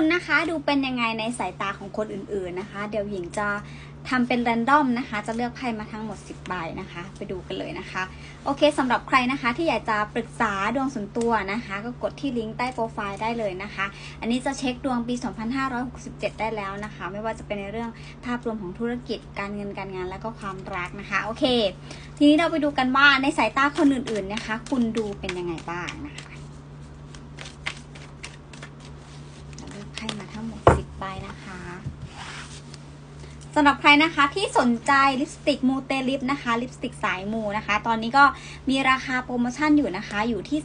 คุณนะคะ ดูเป็นยังไงในสายตาของคนอื่นๆนะคะ เดี๋ยวหญิงจะทำเป็นแรนดอมนะคะ จะเลือกไพ่มาทั้งหมด 10 ใบนะคะ ไปดูกันเลยนะคะ โอเคสำหรับใครนะคะที่อยากจะปรึกษาดวงส่วนตัวนะคะ ก็กดที่ลิงก์ใต้โปรไฟล์ได้เลยนะคะ อันนี้จะเช็คดวงปี 2567 ได้แล้วนะคะ ไม่ว่าจะเป็นในเรื่องภาพรวมของธุรกิจการเงินการงาน และก็ความรักนะคะ โอเค ทีนี้เราไปดูกันว่าในสายตาคนอื่นๆนะคะ คุณดูเป็นยังไงบ้างนะคะเราเลือก ไพ่มาทั้งหมด10ใบนะคะสำหรับใครนะคะที่สนใจลิปสติกมูเตลิปนะคะ ลิปสติกสายมูนะคะ ตอนนี้ก็มีราคาโปรโมชั่นอยู่นะคะ อยู่ที่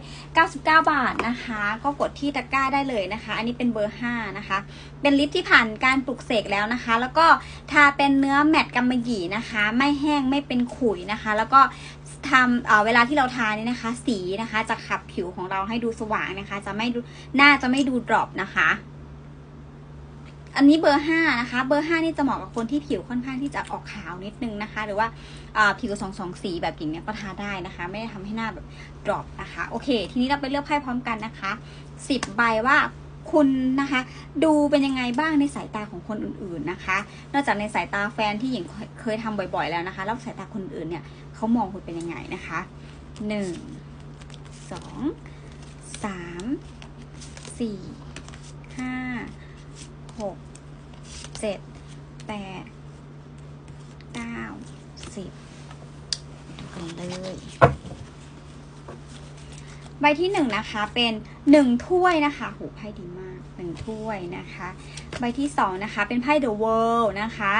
299 บาทนะคะ ก็กดที่ตะกร้าได้เลยนะคะ อันนี้เป็นเบอร์ 5 นะคะ เป็นลิปที่ผ่านการปลุกเสกแล้วนะคะ แล้วก็ทาเป็นเนื้อแมตต์กำมะหยี่นะคะ ไม่แห้งไม่เป็นขุยนะคะ แล้วก็ ทำเเวลาที่เราทานี่ยนะคะ สีนะคะ จะขับผิวของเราให้ดูสว่างนะคะ จะไม่หน้าจะไม่ดูดรอปนะคะ อันนี้เบอร์ห้านะคะ เบอร์ห้านี่จะเหมาะกับคนที่ผิวค่อนข้างที่จะออกขาวนิดนึงนะคะ หรือว่าอ่าผิวสองสองสีแบบอย่างเนี้ยก็ทาได้นะคะ ไม่ได้ทำให้หน้าแบบดรอปนะคะ โอเค ทีนี้เราไปเลือกไพ่พร้อมกันนะคะสิบใบว่า คุณนะคะ ดูเป็นยังไงบ้างในสายตาของคนอื่นๆนะคะ นอกจากในสายตาแฟนที่หญิงเคยทำบ่อยๆแล้วนะคะ แล้วสายตาคนอื่นเนี่ยเขามองคุณเป็นยังไงนะคะหนึ่งสองสามสี่ห้าหกเจ็ดแปดเก้าสิบดูกันเลย ใบที่หนึ่งนะคะเป็นหนึ่งถ้วยนะคะหูไพ่ดีมากหนึ่งถ้วยนะคะ ใบที่สองนะคะเป็นไพ่ The World นะคะ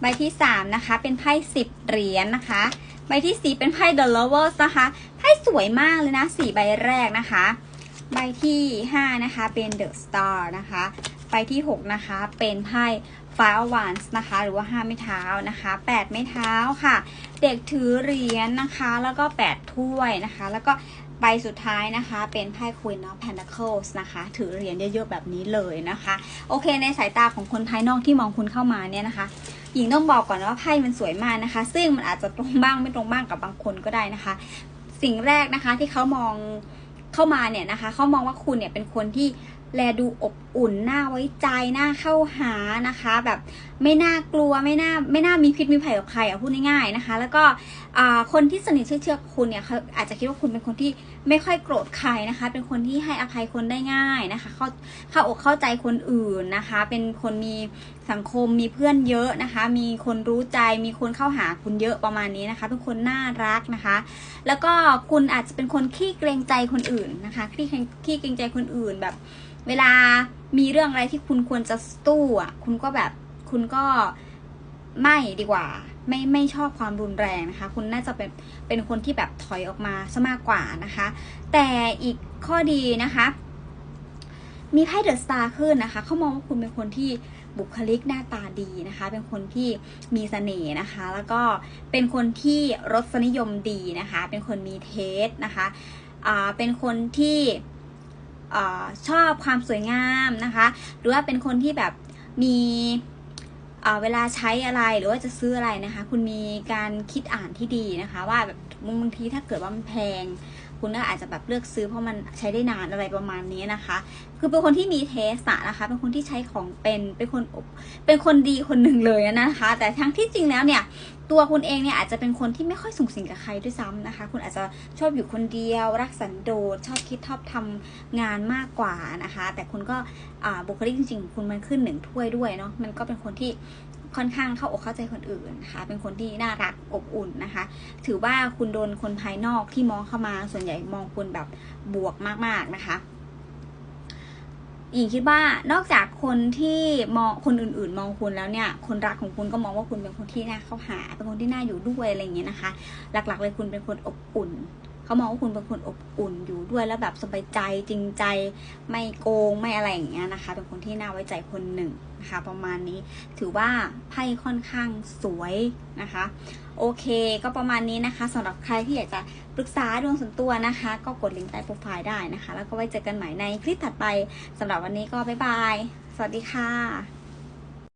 ใบที่สามนะคะเป็นไพ่สิบเหรียญนะคะ ใบที่สี่เป็นไพ่ The Lovers นะคะไพ่สวยมากเลยนะสี่ใบแรกนะคะ ใบที่ห้านะคะเป็น The Star นะคะ ใบที่หกนะคะเป็นไพ่ Five w a n s นะคะ หรือว่าห้าไม้เท้านะคะแปดไม้เท้าค่ะ เด็กถือเหรียญนะคะ แล้วก็แปดถ้วยนะคะ แล้วก็ ใบสุดท้ายนะคะ เป็นไพ่ Queen of Pentacles นะคะ ถือเหรียญเยอะๆแบบนี้เลยนะคะ โอเค ในสายตาของคนภายนอกที่มองคุณเข้ามาเนี่ยนะคะหญิงต้องบอกก่อนว่าไพ่มันสวยมากนะคะ ซึ่งมันอาจจะตรงบ้างไม่ตรงบ้างกับบางคนก็ได้นะคะ สิ่งแรกนะคะที่เขามองเข้ามาเนี่ยนะคะเขามองว่าคุณเนี่ยเป็นคนที่ แลดูอบอุ่นน่าไว้ใจน่าเข้าหานะคะ แบบไม่น่ากลัวไม่น่าไม่น่ามีพิษมีภัยกับใครอะพูดง่ายๆนะคะ แล้วก็คนที่สนิทเชื่อเชื่อคุณเนี่ยเขาอาจจะคิดว่าคุณเป็นคนที่ ไม่ค่อยโกรธใครนะคะ เป็นคนที่ให้อภัยคนได้ง่ายนะคะ เข้าเข้าอกเข้าใจคนอื่นนะคะ เป็นคนมีสังคมมีเพื่อนเยอะนะคะ มีคนรู้ใจมีคนเข้าหาคุณเยอะประมาณนี้นะคะ เป็นคนน่ารักนะคะ แล้วก็คุณอาจจะเป็นคนขี้เกรงใจคนอื่นนะคะขี้ขี้เกรงใจคนอื่นแบบ เวลามีเรื่องอะไรที่คุณควรจะสู้อะคุณก็แบบคุณก็ ไม่ดีกว่า ไม่ไม่ชอบความรุนแรงนะคะ คุณน่าจะเป็นเป็นคนที่แบบถอยออกมาซะมากกว่านะคะ แต่อีกข้อดีนะคะ มีไพ่เดอะสตาร์ขึ้นนะคะเขามองว่าคุณเป็นคนที่บุคลิกหน้าตาดีนะคะ เป็นคนที่มีเสน่ห์นะคะ แล้วก็เป็นคนที่รสนิยมดีนะคะ เป็นคนมีเทสนะคะอ่าเป็นคนที่ออชอบความสวยงามนะคะ หรือว่าเป็นคนที่แบบมี เวลาใช้อะไรหรือว่าจะซื้ออะไรนะคะ คุณมีการคิดอ่านที่ดีนะคะ ว่าแบบบางทีถ้าเกิดว่ามันแพง คุณก็อาจจะแบบเลือกซื้อเพราะมันใช้ได้นานอะไรประมาณนี้นะคะ คือเป็นคนที่มีเทสอะนะคะ เป็นคนที่ใช้ของเป็นเป็นคนเป็นคนดีคนหนึ่งเลยนะคะ แต่ทั้งที่จริงแล้วเนี่ยตัวคุณเองเนี่ยอาจจะเป็นคนที่ไม่ค่อยสูงสิงกับใครด้วยซ้ำนะคะ คุณอาจจะชอบอยู่คนเดียว รักสันโดษชอบคิดชอบทำงานมากกว่านะคะ แต่คุณก็บุคลิกจริงๆคุณมันขึ้นหนึ่งถ้วยด้วยเนาะมันก็เป็นคนที่ ค่อนข้างเข้าอกเข้าใจคนอื่นนะคะ เป็นคนที่น่ารักอบอุ่นนะคะ ถือว่าคุณโดนคนภายนอกที่มองเข้ามาส่วนใหญ่มองคุณแบบบวกมากๆนะคะหญิงคิดว่านอกจากคนที่มองคนอื่น ๆ มองคุณแล้วเนี่ย คนรักของคุณก็มองว่าคุณเป็นคนที่น่าเข้าหา เป็นคนที่น่าอยู่ด้วยอะไรอย่างเงี้ยนะคะ หลัก ๆ เลยคุณเป็นคนอบอุ่น เขามองว่าคุณเป็นคนอบอุ่นอยู่ด้วยแล้วแบบสบายใจจริงใจ ไม่โกงไม่อะไรอย่างเงี้ยนะคะ เป็นคนที่น่าไว้ใจคนหนึ่งนะคะประมาณนี้ถือว่าไพ่ค่อนข้างสวยนะคะ โอเคก็ประมาณนี้นะคะสำหรับใครที่อยากจะปรึกษาดวงส่วนตัวนะคะ ก็กดลิงก์ใต้โปรไฟล์ได้นะคะ แล้วก็ไว้เจอกันใหม่ในคลิปถัดไปสำหรับวันนี้ก็บ๊ายบาย สวัสดีค่ะ